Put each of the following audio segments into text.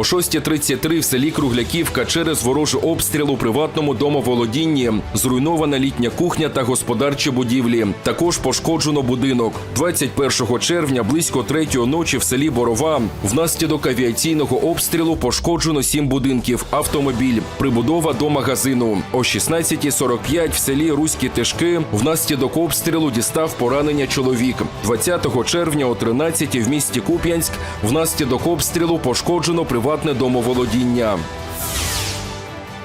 О 6.33 в селі Кругляківка через ворожий обстріл у приватному домоволодінні зруйнована літня кухня та господарчі будівлі. Також пошкоджено будинок. 21 червня близько третьої ночі в селі Борова внаслідок авіаційного обстрілу пошкоджено сім будинків, автомобіль, прибудова до магазину. О 16.45 в селі Руські Тишки внаслідок обстрілу дістав поранення чоловік. 20 червня о 13 в місті Куп'янськ внаслідок обстрілу пошкоджено приватне домоволодіння.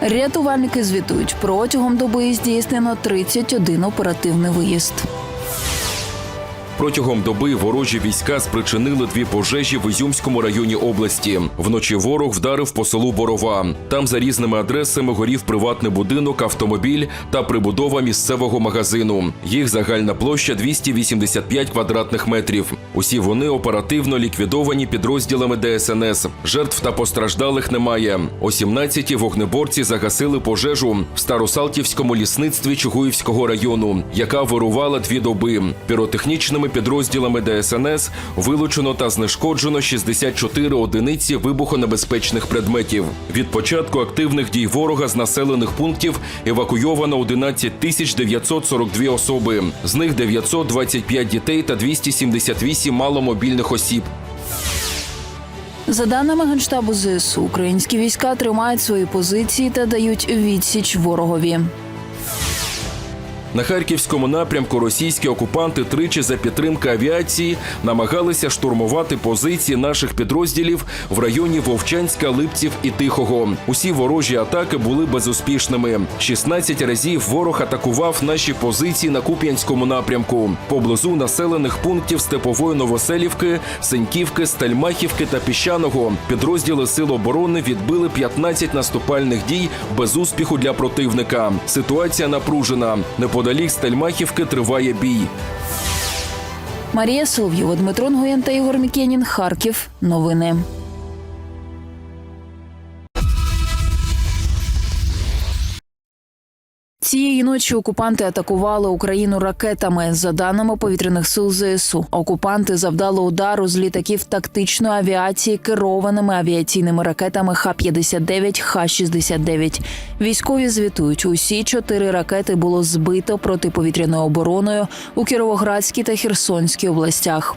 Рятувальники звітують, протягом доби здійснено 31 оперативний виїзд. Протягом доби ворожі війська спричинили дві пожежі в Ізюмському районі області. Вночі ворог вдарив по селу Борова. Там за різними адресами горів приватний будинок, автомобіль та прибудова місцевого магазину. Їх загальна площа 285 квадратних метрів. Усі вони оперативно ліквідовані підрозділами ДСНС. Жертв та постраждалих немає. О 17-ті вогнеборці загасили пожежу в Старосалтівському лісництві Чугуївського району, яка вирувала дві доби. Піротехнічними підрозділами ДСНС вилучено та знешкоджено 64 одиниці вибухонебезпечних предметів. Від початку активних дій ворога з населених пунктів евакуйовано 11 тисяч 942 особи. З них 925 дітей та 278 маломобільних осіб. За даними Генштабу ЗСУ, українські війська тримають свої позиції та дають відсіч ворогові. На харківському напрямку російські окупанти тричі за підтримки авіації намагалися штурмувати позиції наших підрозділів в районі Вовчанська, Липців і Тихого. Усі ворожі атаки були безуспішними. 16 разів ворог атакував наші позиції на Куп'янському напрямку поблизу населених пунктів Степової Новоселівки, Сеньківки, Стальмахівки та Піщаного. Підрозділи Сил оборони відбили 15 наступальних дій без успіху для противника. Ситуація напружена. Неподалік Стельмахівки триває бій. Марія Солов'єва, Дмитро Нгоєн та Ігор Мікенін. Харків. Новини. Цієї ночі окупанти атакували Україну ракетами. За даними повітряних сил ЗСУ, окупанти завдали удару з літаків тактичної авіації керованими авіаційними ракетами Х-59, Х-69. Військові звітують, усі чотири ракети було збито протиповітряною обороною у Кіровоградській та Херсонській областях.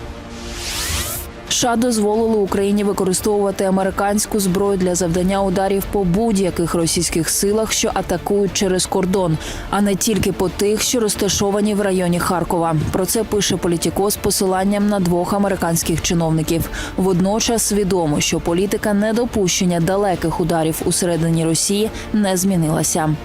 США дозволили Україні використовувати американську зброю для завдання ударів по будь-яких російських силах, що атакують через кордон, а не тільки по тих, що розташовані в районі Харкова. Про це пише Політіко з посиланням на двох американських чиновників. Водночас відомо, що політика недопущення далеких ударів усередині Росії не змінилася.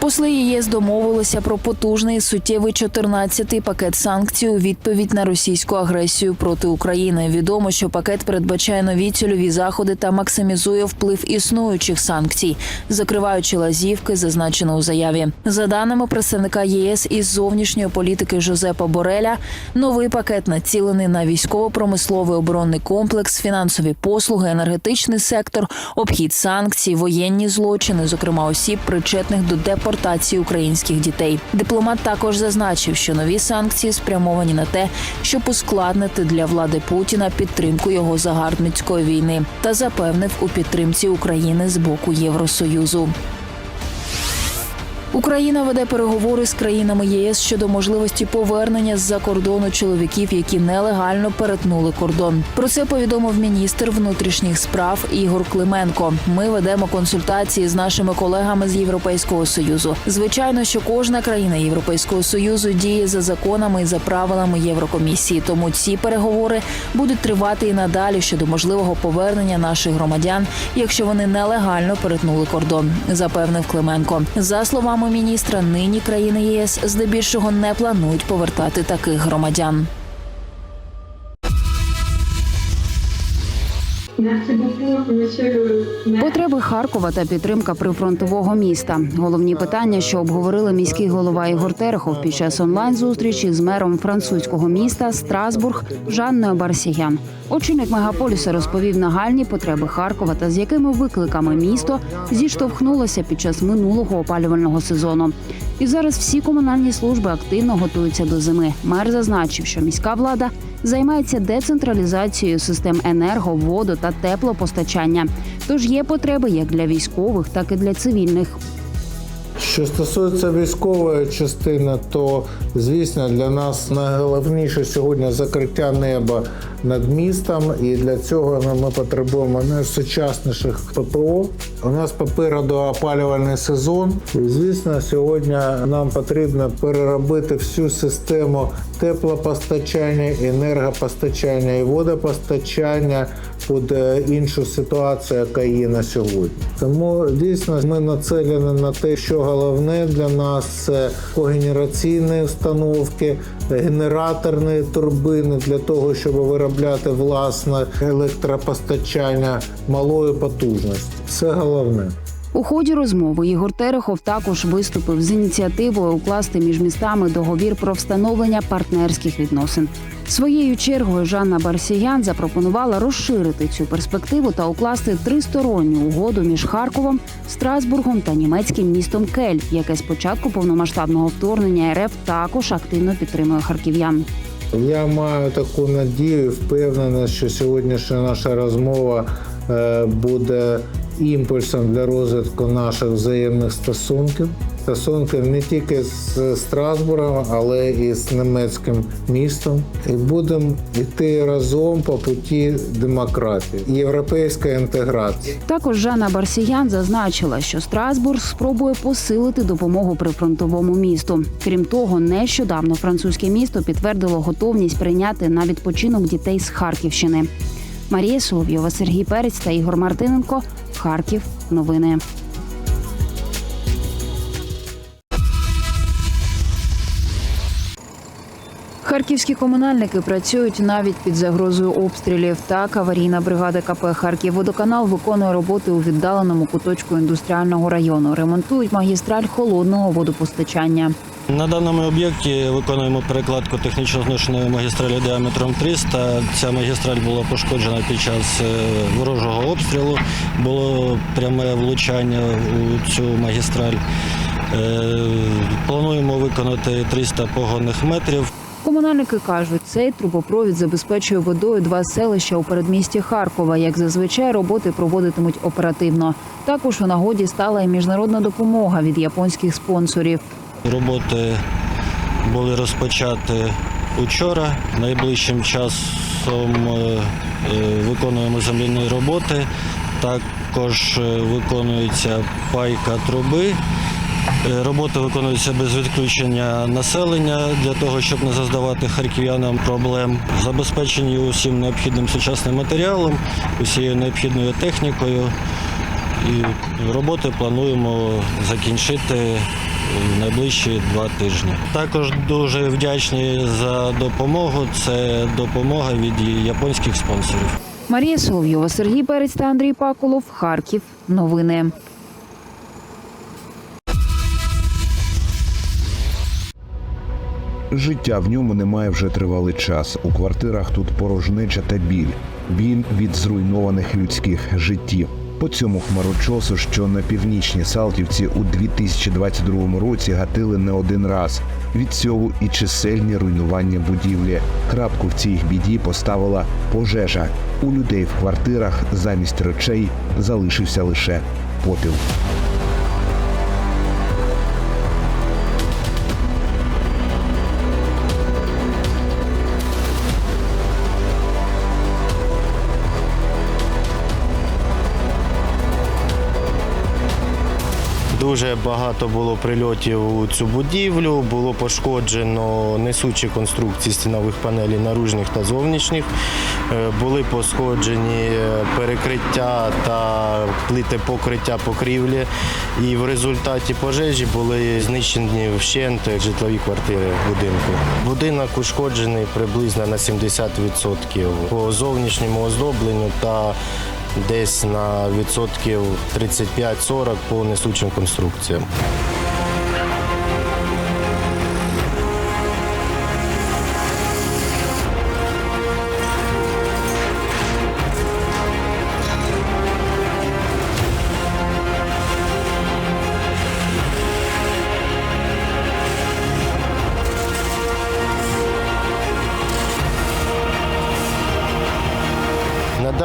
Посли ЄС домовилися про потужний суттєвий 14-й пакет санкцій у відповідь на російську агресію проти України. Відомо, що пакет передбачає нові цільові заходи та максимізує вплив існуючих санкцій, закриваючи лазівки, зазначено у заяві. За даними представника ЄС із зовнішньої політики Жозепа Бореля, новий пакет націлений на військово-промисловий оборонний комплекс, фінансові послуги, енергетичний сектор, обхід санкцій, воєнні злочини, зокрема осіб, причетних до депортації українських дітей. Дипломат також зазначив, що нові санкції спрямовані на те, щоб ускладнити для влади Путіна підтримку його загарбницької війни та запевнив у підтримці України з боку Євросоюзу. Україна веде переговори з країнами ЄС щодо можливості повернення з-за кордону чоловіків, які нелегально перетнули кордон. Про це повідомив міністр внутрішніх справ Ігор Клименко. Ми ведемо консультації з нашими колегами з Європейського союзу. Звичайно, що кожна країна Європейського союзу діє за законами і за правилами Єврокомісії. Тому ці переговори будуть тривати і надалі щодо можливого повернення наших громадян, якщо вони нелегально перетнули кордон, запевнив Клименко. За словами міністра, нині країни ЄС здебільшого не планують повертати таких громадян. Потреби Харкова та підтримка прифронтового міста. Головні питання, що обговорили міський голова Ігор Терехов під час онлайн-зустрічі з мером французького міста Страсбург Жанною Барсігян. Очільник мегаполіса розповів нагальні потреби Харкова та з якими викликами місто зіштовхнулося під час минулого опалювального сезону. І зараз всі комунальні служби активно готуються до зими. Мер зазначив, що міська влада займається децентралізацією систем енерго, воду та теплопостачання. Тож є потреби як для військових, так і для цивільних. Що стосується військової частини, то звісно для нас найголовніше сьогодні закриття неба над містом, і для цього ми потребуємо найсучасніших ППО. У нас попереду опалювальний сезон. І звісно, сьогодні нам потрібно переробити всю систему теплопостачання, енергопостачання і водопостачання під іншу ситуацію, яка є на сьогодні. Тому дійсно ми нацелені на те, що головне для нас це когенераційні установки, генераторні турбини для того, щоб виробляти власне електропостачання малої потужності. Це головне. У ході розмови Ігор Терехов також виступив з ініціативою укласти між містами договір про встановлення партнерських відносин. Своєю чергою Жанна Барсіян запропонувала розширити цю перспективу та укласти тристоронню угоду між Харковом, Страсбургом та німецьким містом Кель, яке з початку повномасштабного вторгнення РФ також активно підтримує харків'ян. Я маю таку надію, впевнений, що сьогоднішня наша розмова е, буде імпульсом для розвитку наших взаємних стосунків. Стосунків не тільки з Страсбургом, але і з німецьким містом. І будемо йти разом по путі демократії, європейської інтеграції. Також Жанна Барсіян зазначила, що Страсбург спробує посилити допомогу прифронтовому місту. Крім того, нещодавно французьке місто підтвердило готовність прийняти на відпочинок дітей з Харківщини. Марія Соловйова, Сергій Перець та Ігор Мартиненко. Харків. Новини. Харківські комунальники працюють навіть під загрозою обстрілів. Так, аварійна бригада КП «Харківводоканал» виконує роботи у віддаленому куточку індустріального району. Ремонтують магістраль холодного водопостачання. На даному об'єкті виконуємо перекладку технічно зношеної магістралі діаметром 300. Ця магістраль була пошкоджена під час е, ворожого обстрілу. Було пряме влучання у цю магістраль. Е, Плануємо виконати 300 погонних метрів. Комунальники кажуть, цей трубопровід забезпечує водою два селища у передмісті Харкова. Як зазвичай, роботи проводитимуть оперативно. Також у нагоді стала і міжнародна допомога від японських спонсорів. Роботи були розпочаті учора. Найближчим часом е, е, виконуємо земляні роботи. Також е, виконується пайка труби. Е, Роботи виконуються без відключення населення для того, щоб не заздавати харків'янам проблем. Забезпечені усім необхідним сучасним матеріалом, усією необхідною технікою. І роботи плануємо закінчити в найближчі два тижні. Також дуже вдячні за допомогу. Це допомога від японських спонсорів. Марія Соловйова, Сергій Перець та Андрій Пакулов. Харків. Новини. Життя в ньому немає вже тривалий час. У квартирах тут порожнеча та біль. Біль від зруйнованих людських життів. По цьому хмарочосу, що на північній Салтівці у 2022 році гатили не один раз. Від цього і чисельні руйнування будівлі. Крапку в цій біді поставила пожежа. У людей в квартирах замість речей залишився лише попіл. Дуже багато було прильотів у цю будівлю. Було пошкоджено несучі конструкції стінових панелей наружних та зовнішніх. Е, Були пошкоджені е, перекриття та плити покриття покрівлі. І в результаті пожежі були знищені вщент житлові квартири будинку. Будинок ушкоджений приблизно на 70% по зовнішньому оздобленню та десь на відсотків 35-40 по несучим конструкціям.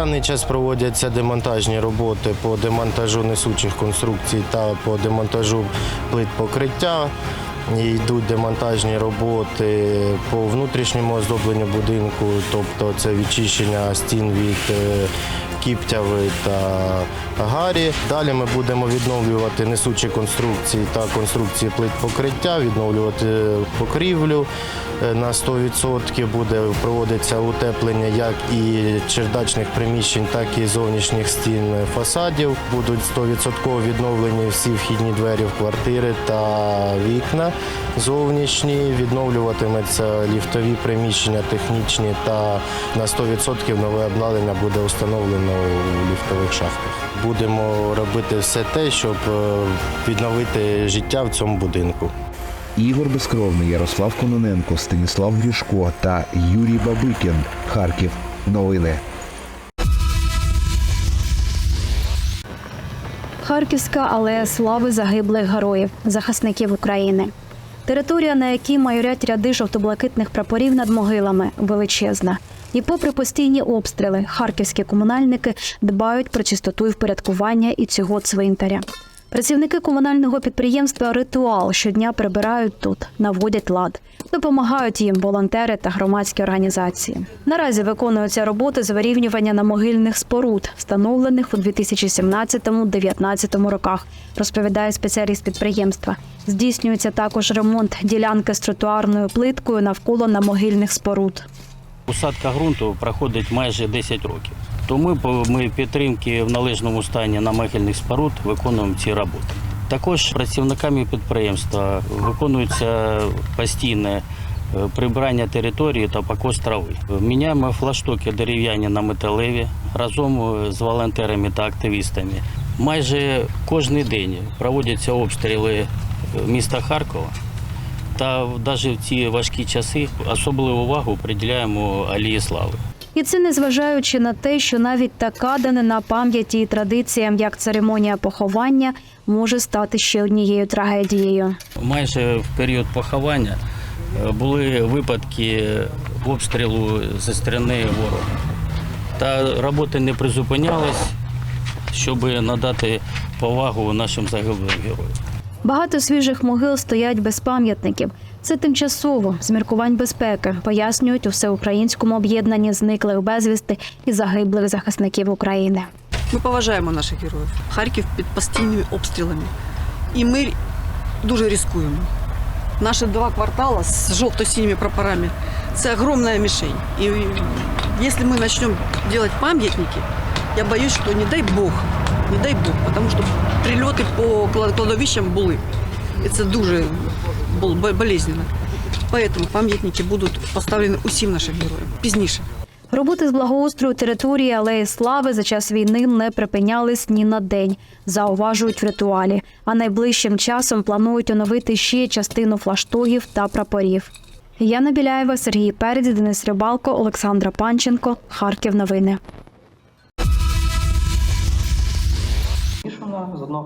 Даний час проводяться демонтажні роботи по демонтажу несучих конструкцій та по демонтажу плит покриття. Йдуть демонтажні роботи по внутрішньому оздобленню будинку, тобто це відчищення стін від е, кіптяви та гарі. Далі ми будемо відновлювати несучі конструкції та конструкції плит покриття, відновлювати покрівлю е, на 100%. Буде проводитися утеплення як і чердачних приміщень, так і зовнішніх стін фасадів. Будуть 100% відновлені всі вхідні двері в квартири та вікна зовнішні. Відновлюватиметься ліфтові приміщення технічні та на 100% нове обладнання буде встановлено у ліфтових шахтах. Будемо робити все те, щоб е, відновити життя в цьому будинку. Ігор Безкровний, Ярослав Кононенко, Станіслав Грішко та Юрій Бабикін. Харків. Новини. Харківська алея слави загиблих героїв, захисників України. Територія, на якій майорять ряди жовто-блакитних прапорів над могилами, величезна. І попри постійні обстріли, харківські комунальники дбають про чистоту і впорядкування і цього цвинтаря. Працівники комунального підприємства Ритуал щодня прибирають тут, наводять лад, допомагають їм волонтери та громадські організації. Наразі виконуються роботи з вирівнювання на могильних споруд, встановлених у 2017-2019 роках, розповідає спеціаліст підприємства. Здійснюється також ремонт ділянки з тротуарною плиткою навколо намогильних споруд. Усадка ґрунту проходить майже 10 років. Тому ми підтримки в належному стані намагільних споруд виконуємо ці роботи. Також працівниками підприємства виконується постійне е, прибирання території та покос трави. Міняємо флаштоки дерев'яні на металеві разом з волонтерами та активістами. Майже кожен день проводяться обстріли е, міста Харкова. Та навіть в ці важкі часи особливу увагу приділяємо Алії Слави. І це незважаючи на те, що навіть така данина пам'яті і традиціям, як церемонія поховання, може стати ще однією трагедією. Майже в період поховання е, були випадки обстрілу зі сторони ворога. Та роботи не призупинялись, щоб надати повагу нашим загиблим героям. Багато свіжих могил стоять без пам'ятників. Це тимчасово з міркувань безпеки, пояснюють у всеукраїнському об'єднанні зниклих безвісти і загиблих захисників України. Ми поважаємо наших героїв. Харків під постійними обстрілами. І ми дуже ризикуємо. Наші два квартали з жовто-синіми прапорами це огромна мішень. І якщо ми почнемо робити пам'ятники, я боюсь, що не дай Бог, не дай Бог, тому що прильоти по клад- кладовищам були. І це дуже бол- болезненно. Поэтому пам'ятники будуть поставлені усім нашим героям пізніше. Роботи з благоустрою території Алеї Слави за час війни не припинялись ні на день, зауважують в ритуалі. А найближчим часом планують оновити ще частину флаштогів та прапорів. Яна Біляєва, Сергій Перець, Денис Рибалко, Олександра Панченко. Харків. Новини.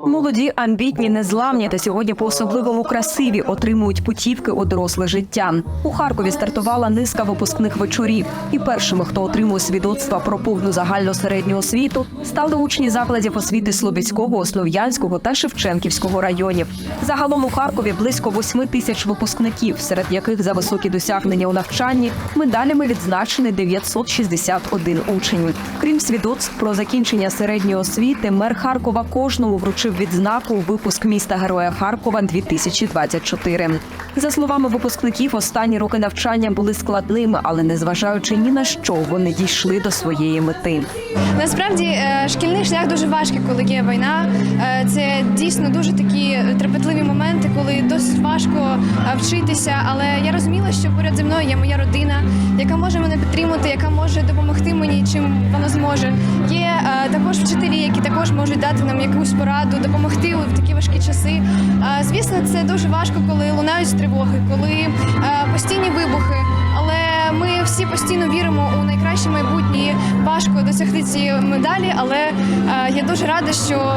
Молоді, амбітні, незламні та сьогодні по-особливому красиві отримують путівки у доросле життя. У Харкові стартувала низка випускних вечорів. І першими, хто отримує свідоцтва про повну загальну середню освіту, стали учні закладів освіти Слобідського, Слов'янського та Шевченківського районів. Загалом у Харкові близько 8 тисяч випускників, серед яких за високі досягнення у навчанні медалями відзначений 961 учень. Крім свідоцтв про закінчення середньої освіти, мер Харкова кожного кожному вручив відзнаку випуск міста Героя Харкова 2024. За словами випускників, останні роки навчання були складними, але незважаючи ні на що, вони дійшли до своєї мети. Насправді е, шкільний шлях дуже важкий, коли є війна. Е, Це дійсно дуже такі трепетливі моменти, коли досить важко е, вчитися. Але я розуміла, що поряд зі мною є моя родина, яка може мене підтримати, яка може допомогти мені, чим вона зможе. Є також вчителі, які також можуть дати нам якусь пораду, допомогти в такі важкі часи. Е, Звісно, це дуже важко, коли лунають тривоги, коли е, постійні вибухи. Але ми всі постійно віримо у найкраще майбутнє. Важко досягти цієї медалі, але е, я дуже рада, що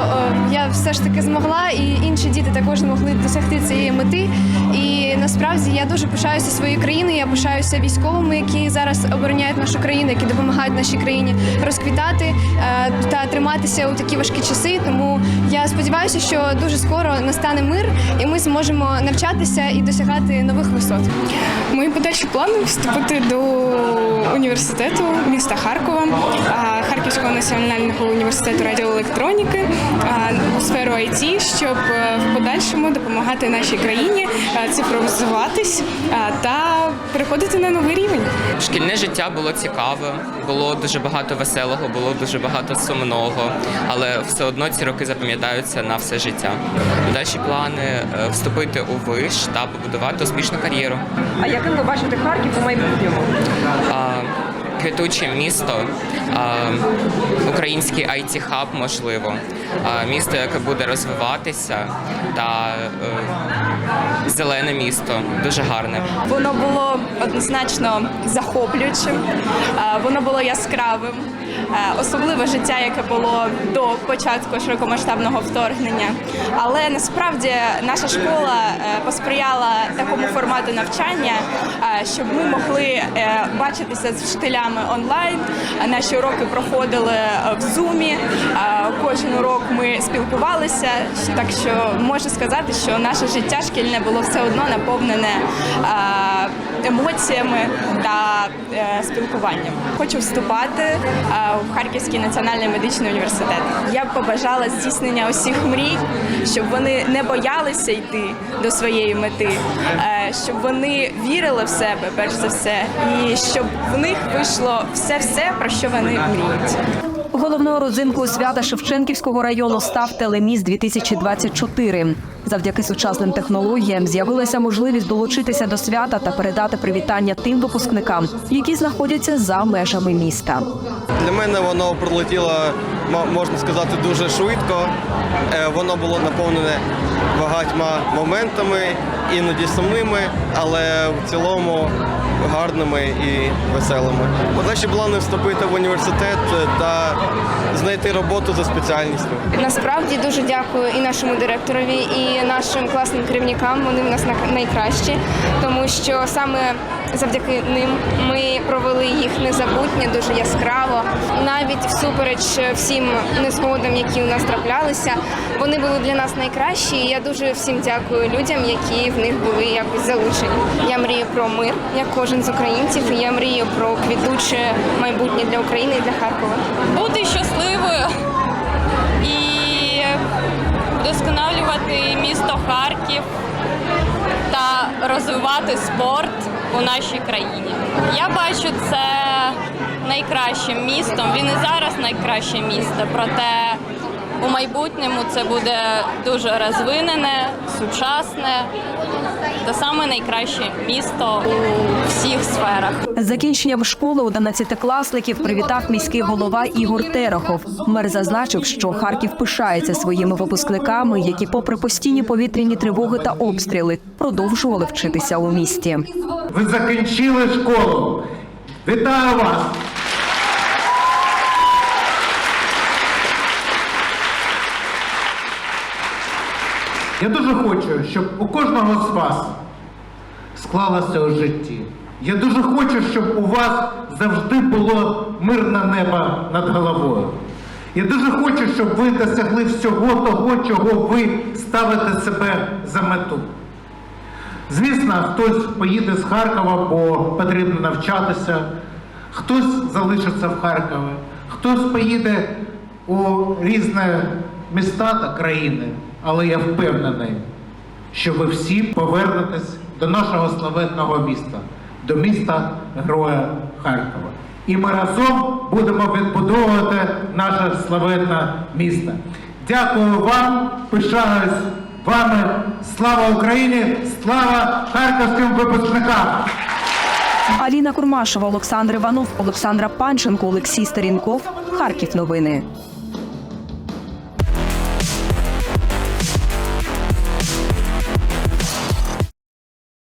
я все ж таки змогла, і інші діти також змогли досягти цієї мети. І насправді я дуже пишаюся своєю країною. Я пишаюся військовими, які зараз обороняють нашу країну, які допомагають нашій країні розквітати е, та триматися у такі важкі часи. Тому я сподіваюся, що дуже скоро настане мир, і ми зможемо навчатися і досягати нових висот. Мої подальші плани вступити до університету міста Харкова, Харківського національного університету радіоелектроніки, у сферу IT, щоб е, в подальшому допомагати нашій країні е, цифровізуватись та переходити на новий рівень. Шкільне життя було цікаве, було дуже багато веселого, було дуже багато сумного, але все одно ці роки запам'ятаються на все життя. Дальші плани е, вступити у виш та побудувати успішну кар'єру. А яким ви бачите Харків у майбутньому? Квітуче місто, український it хаб можливо, місто, яке буде розвиватися, та е, зелене місто, дуже гарне. Воно було однозначно захоплюючим, е, воно було яскравим, е, особливе життя, яке було до початку широкомасштабного вторгнення. Але насправді наша школа е, посприяла такому формату навчання, щоб ми могли бачитися з вчителями онлайн. Наші уроки проходили в зумі. Кожен урок ми спілкувалися. Так що можу сказати, що наше життя шкільне було все одно наповнене е, емоціями та е, спілкуванням. Хочу вступати е, в Харківський національний медичний університет. Я б побажала здійснення усіх мрій, щоб вони не боялися йти до своєї мети, щоб вони вірили в себе, перш за все, і щоб в них вийшло все-все, про що вони мріють. Головною родзинкою свята Шевченківського району став телеміст 2024 Завдяки сучасним технологіям з'явилася можливість долучитися до свята та передати привітання тим випускникам, які знаходяться за межами міста. Для мене воно пролетіло, можна сказати, дуже швидко. Е, Воно було наповнене багатьма моментами, іноді сумними, але в цілому гарними і веселими. Подальші плани вступити в університет та знайти роботу за спеціальністю. Насправді дуже дякую і нашому директорові, і нашим класним керівникам. Вони в нас найкращі, тому що саме завдяки ним ми провели їх незабутнє, дуже яскраво. Навіть всупереч всім незгодам, які у нас траплялися, вони були для нас найкращі. І я дуже всім дякую людям, які в них були якось залучені. Я мрію про мир, як кожен з українців, і я мрію про квітуче майбутнє для України і для Харкова. Бути щасливою і вдосконалювати місто Харків та розвивати спорт у нашій країні. Я бачу це найкращим містом. Він і зараз найкраще місто, проте у майбутньому це буде дуже розвинене, сучасне та саме найкраще місто у всіх сферах. З закінченням школи 11-класників привітав міський голова Ігор Терехов. Мер зазначив, що Харків пишається своїми випускниками, які, попри постійні повітряні тривоги та обстріли, продовжували вчитися у місті. Ви закінчили школу. Вітаю вас! Я дуже хочу, щоб у кожного з вас склалося у житті. Я дуже хочу, щоб у вас завжди було мирне небо над головою. Я дуже хочу, щоб ви досягли всього того, чого ви ставите себе за мету. Звісно, хтось поїде з Харкова, бо потрібно навчатися, хтось залишиться в Харкові, хтось поїде у різне міста та країни, але я впевнений, що ви всі повернетесь до нашого славетного міста, до міста Героя Харкова. І ми разом будемо відбудовувати наше славетне місто. Дякую вам, пишаюсь вами. Слава Україні! Слава харківським випускникам! Аліна Курмашева, Олександр Іванов, Олександра Панченко, Олексій Старінков. Харків новини.